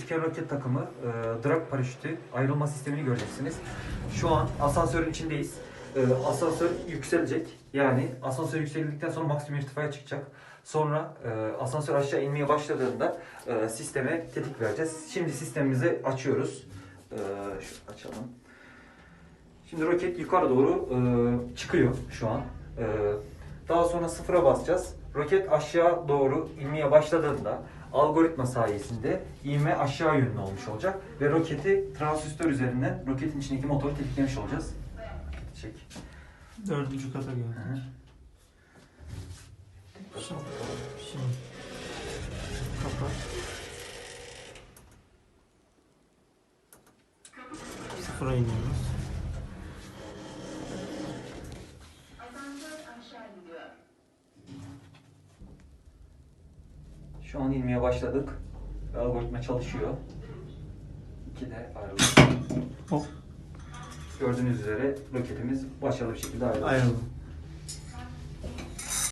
üçgen roket takımı e, drag paraşütü ayrılma sistemini göreceksiniz. Şu an asansörün içindeyiz. E, asansör yükselecek. Yani asansör yükseldikten sonra maksimum irtifaya çıkacak. Sonra e, asansör aşağı inmeye başladığında e, sisteme tetik vereceğiz. Şimdi sistemimizi açıyoruz. E, şu açalım. Şimdi roket yukarı doğru e, çıkıyor şu an. E, daha sonra sıfıra basacağız. Roket aşağı doğru inmeye başladığında algoritma sayesinde ivme aşağı yönlü olmuş olacak ve roketi transistör üzerinden roketin içindeki motoru tetiklemiş olacağız. Çek. Dördüncü kata geldik. Şimdi, şimdi kapat. Sıfıra iniyoruz. Şu an inmeye başladık. Algoritma çalışıyor. İki de ayrıldı. Hop Gördüğünüz üzere roketimiz başarılı bir şekilde ayrıldı. ayrıldım.